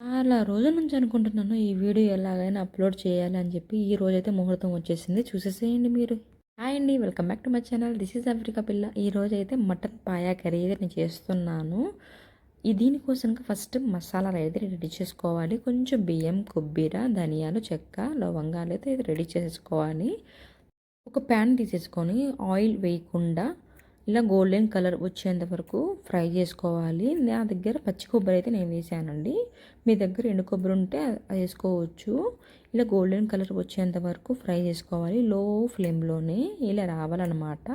చాలా రోజుల నుంచి అనుకుంటున్నాను ఈ వీడియో ఎలాగైనా అప్లోడ్ చేయాలి అని చెప్పి ఈ రోజైతే ముహూర్తం వచ్చేసింది. చూసేసేయండి మీరు. హాయ్ అండి welcome back to my channel. This is Africa పిల్ల ఈ రోజు అయితే మటన్ పాయా కర్రీ అయితే నేను చేస్తున్నాను. ఈ దీనికోసం ఫస్ట్ మసాలా అయితే రెడీ చేసుకోవాలి. కొంచెం బియ్యం కొబ్బరి ధనియాలు చెక్క లవంగాలు అయితే రెడీ చేసుకోవాలి ఒక ప్యాన్ తీసేసుకొని ఆయిల్ వేయకుండా ఇలా గోల్డెన్ కలర్ వచ్చేంత వరకు ఫ్రై చేసుకోవాలి. నా దగ్గర పచ్చి కొబ్బరి అయితే నేను వేసానండి. మీ దగ్గర ఎండు కొబ్బరి ఉంటే అది వేసుకోవచ్చు. ఇలా గోల్డెన్ కలర్ వచ్చేంత వరకు ఫ్రై చేసుకోవాలి. లో ఫ్లేమ్లోనే ఇలా రావాలన్నమాట.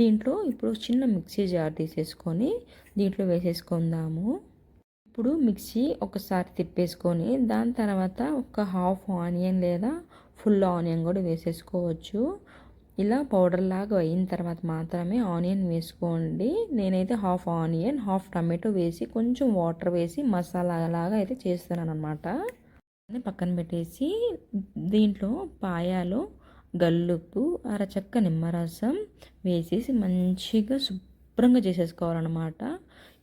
దీంట్లో ఇప్పుడు చిన్న మిక్సీ జార్ తీసేసుకొని దీంట్లో వేసేసుకుందాము. ఇప్పుడు మిక్సీ ఒకసారి తిప్పేసుకొని దాని తర్వాత ఒక హాఫ్ ఆనియన్ లేదా ఫుల్ ఆనియన్ కూడా వేసేసుకోవచ్చు. ఇలా పౌడర్ లాగా అయిన తర్వాత మాత్రమే ఆనియన్ వేసుకోండి. నేనైతే హాఫ్ ఆనియన్ హాఫ్ టమాటో వేసి కొంచెం వాటర్ వేసి మసాలా లాగా అయితే చేస్తున్నాను అనమాట పక్కన పెట్టేసి దీంట్లో పాయాలో గల్లుప్పు అరచక్క నిమ్మరసం వేసేసి మంచిగా శుభ్రంగా చేసేసుకోవాలన్నమాట.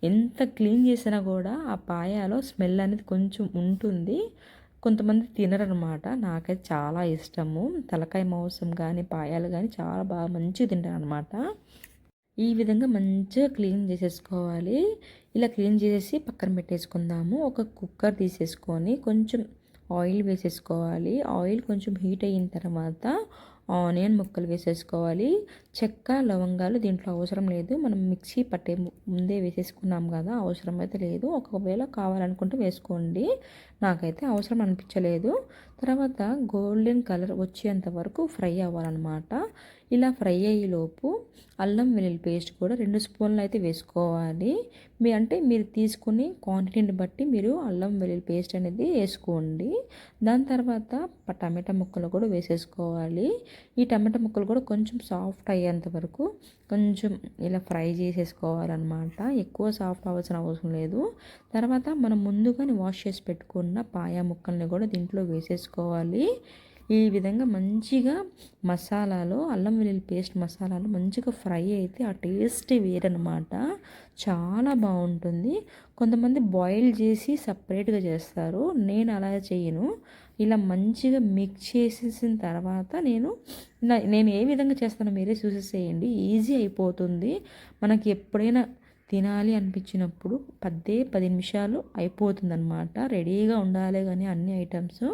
ఎంత క్లీన్ చేసినా కూడా ఆ పాయాలో స్మెల్ అనేది కొంచెం ఉంటుంది. కొంతమంది తినరనమాట. నాకైతే చాలా ఇష్టము. తలకాయ మాంసం కానీ పాయాలు కానీ చాలా బాగా మంచిగా తింటాను అనమాట ఈ విధంగా మంచిగా క్లీన్ చేసేసుకోవాలి. ఇలా క్లీన్ చేసేసి పక్కన పెట్టేసుకుందాము. ఒక కుక్కర్ తీసేసుకొని కొంచెం ఆయిల్ వేసేసుకోవాలి. ఆయిల్ కొంచెం హీట్ అయిన తర్వాత ఆనియన్ ముక్కలు వేసేసుకోవాలి. చెక్క లవంగాలు దీంట్లో అవసరం లేదు. మనం మిక్సీ పట్టే ముందే వేసేసుకున్నాం కదా అవసరం అయితే లేదు. ఒకవేళ కావాలనుకుంటే వేసుకోండి. నాకైతే అవసరం అనిపించలేదు. తర్వాత గోల్డెన్ కలర్ వచ్చేంత వరకు ఫ్రై అవ్వాలన్నమాట. ఇలా ఫ్రై అయ్యేలోపు అల్లం వెల్లుల్లి పేస్ట్ కూడా రెండు స్పూన్లు అయితే వేసుకోవాలి. మీ అంటే మీరు తీసుకుని క్వాంటిటీని బట్టి మీరు అల్లం వెల్లుల్లి పేస్ట్ అనేది వేసుకోండి. దాని తర్వాత టమాటా ముక్కలు కూడా వేసేసుకోవాలి. ఈ టమాటా ముక్కలు కూడా కొంచెం సాఫ్ట్ అయ్యేంత వరకు కొంచెం ఇలా ఫ్రై చేసేసుకోవాలన్నమాట. ఎక్కువ సాఫ్ట్ అవ్వాల్సిన అవసరం లేదు. తర్వాత మనం ముందుగానే వాష్ చేసి పెట్టుకున్న పాయా ముక్కల్ని కూడా దీంట్లో వేసేసుకోవాలి ఈ విధంగా మంచిగా మసాలాలో అల్లం వెల్లుల్లి పేస్ట్ మసాలాలో మంచిగా ఫ్రై అయితే ఆ టేస్ట్ వేరనమాట చాలా బాగుంటుంది. కొంతమంది బాయిల్ చేసి సపరేట్గా చేస్తారు. నేను అలా చేయను. ఇలా మంచిగా మిక్స్ చేసేసిన తర్వాత నేను నేను ఏ విధంగా చేస్తానో మీరే చూసేసేయండి. ఈజీ అయిపోతుంది. మనకి ఎప్పుడైనా తినాలి అనిపించినప్పుడు పదే పది నిమిషాలు అయిపోతుందన్నమాట. రెడీగా ఉండాలి కానీ అన్ని ఐటమ్స్.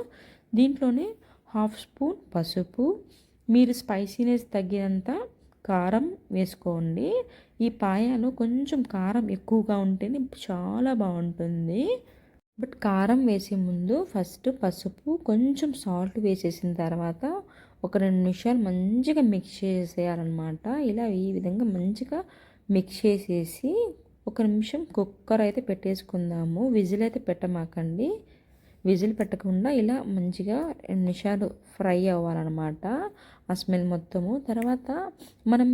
దీంట్లోనే హాఫ్ స్పూన్ పసుపు. మీరు స్పైసీనెస్ తగ్గినంత కారం వేసుకోండి. ఈ పాయాలో కొంచెం కారం ఎక్కువగా ఉంటేనే చాలా బాగుంటుంది. బట్ కారం వేసే ముందు ఫస్ట్ పసుపు కొంచెం సాల్ట్ వేసేసిన తర్వాత ఒక రెండు నిమిషాలు మంచిగా మిక్స్ చేసేయాలన్నమాట. ఇలా ఈ విధంగా మంచిగా మిక్స్ చేసేసి ఒక నిమిషం కుక్కర్ అయితే పెట్టేసుకుందాము. విజిల్ అయితే పెట్టమాకండి. విజిల్ పెట్టకుండా ఇలా మంచిగా నిషాలు నిమిషాలు ఫ్రై అవ్వాలన్నమాట. ఆ స్మెల్ మొత్తము. తర్వాత మనం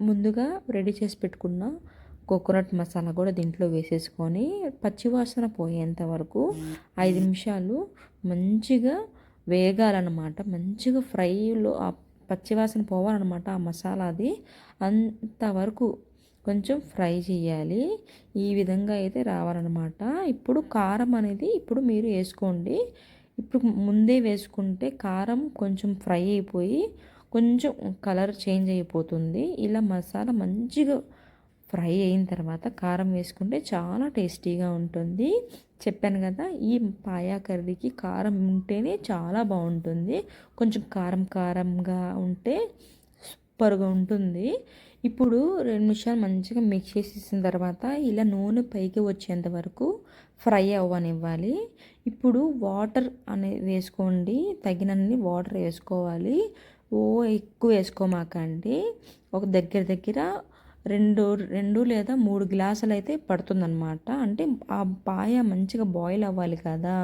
ముందుగా రెడీ చేసి పెట్టుకున్న కోకోనట్ మసాలా కూడా దీంట్లో వేసేసుకొని పచ్చివాసన పోయేంత వరకు ఐదు నిమిషాలు మంచిగా వేగాలన్నమాట. మంచిగా ఫ్రైలో ఆ పచ్చివాసన పోవాలన్నమాట ఆ మసాలాది. అంతవరకు కొంచెం ఫ్రై చేయాలి. ఈ విధంగా అయితే రావాలన్నమాట. ఇప్పుడు కారం అనేది ఇప్పుడు మీరు వేసుకోండి. ఇప్పుడు ముందే వేసుకుంటే కారం కొంచెం ఫ్రై అయిపోయి కొంచెం కలర్ చేంజ్ అయిపోతుంది. ఇలా మసాలా మంచిగా ఫ్రై అయిన తర్వాత కారం వేసుకుంటే చాలా టేస్టీగా ఉంటుంది. చెప్పాను కదా ఈ పాయా కర్రీకి కారం ఉంటేనే చాలా బాగుంటుంది. కొంచెం కారం కారంగా ఉంటే సూపర్గా ఉంటుంది. ఇప్పుడు రెండు నిమిషాలు మంచిగా మిక్స్ చేసేసిన తర్వాత ఇలా నూనె పైకి వచ్చేంత వరకు ఫ్రై అవ్వనివ్వాలి. ఇప్పుడు వాటర్ అనేది వేసుకోండి. తగినన్ని వాటర్ వేసుకోవాలి. ఓ ఎక్కువ వేసుకోమాకండి. ఒక దగ్గర దగ్గర రెండు రెండు లేదా మూడు గ్లాసులు అయితే పడుతుందన్నమాట. అంటే ఆ పాయ మంచిగా బాయిల్ అవ్వాలి కదా.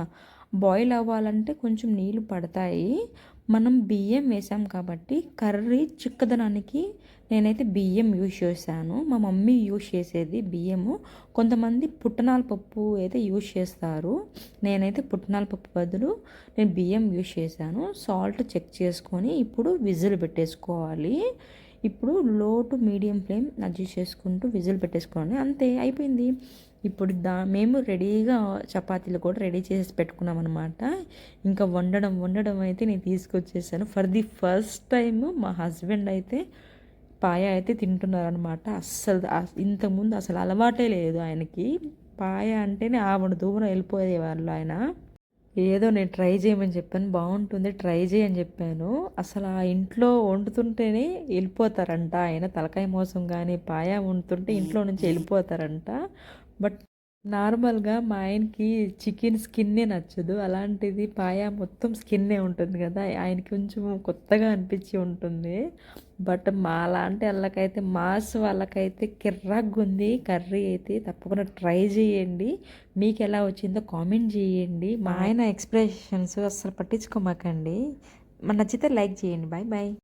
బాయిల్ అవ్వాలంటే కొంచెం నీళ్ళు పడతాయి. మనం బియ్యం వేసాం కాబట్టి కర్రీ చిక్కదనానికి నేనైతే బియ్యం యూజ్ చేశాను. మా మమ్మీ యూజ్ చేసేది బియ్యము. కొంతమంది పుట్టనాల పప్పు అయితే యూజ్ చేస్తారు. నేనైతే పుట్టనాల పప్పు బదులు నేను బియ్యం యూజ్ చేశాను. సాల్ట్ చెక్ చేసుకొని ఇప్పుడు విజిల్ పెట్టేసుకోవాలి. ఇప్పుడు low to medium flame adjust చేసుకుంటూ విజిల్ పెట్టేసుకోండి. అంతే అయిపోయింది. ఇప్పుడు దా మేము రెడీగా చపాతీలు కూడా రెడీ చేసి పెట్టుకున్నాం అనమాట ఇంకా వండడం వండడం అయితే నేను తీసుకొచ్చేసాను. ఫర్ ది ఫస్ట్ టైం మా హస్బెండ్ అయితే పాయ అయితే తింటున్నారనమాట అస్సలు ఇంతకుముందు అసలు అలవాటే లేదు ఆయనకి. పాయ అంటేనే ఆవిడ దూరం వెళ్ళిపోయేవాళ్ళు ఆయన. ఏదో నేను ట్రై చేయమని చెప్పాను. బాగుంటుంది ట్రై చేయని చెప్పాను. అసలు ఆ ఇంట్లో వండుతుంటేనే వెళ్ళిపోతారంట. ఆయన తలకాయ మోసం కానీ పాయ వండుతుంటే ఇంట్లో నుంచి వెళ్ళిపోతారంట. బట్ నార్మల్గా మా ఆయనకి చికెన్ స్కిన్నే నచ్చదు. అలాంటిది పాయా మొత్తం స్కిన్నే ఉంటుంది కదా. ఆయనకి కొంచెం కొత్తగా అనిపించి ఉంటుంది. బట్ మా లాంటి వాళ్ళకైతే మాస్ వాళ్ళకైతే కిర్రగ్గుంది కర్రీ అయితే తప్పకుండా ట్రై చేయండి. మీకు ఎలా వచ్చిందో కామెంట్ చేయండి. మా ఆయన ఎక్స్ప్రెషన్స్ అస్సలు పట్టించుకోమాకండి. మన నచ్చితే లైక్ చేయండి. Bye bye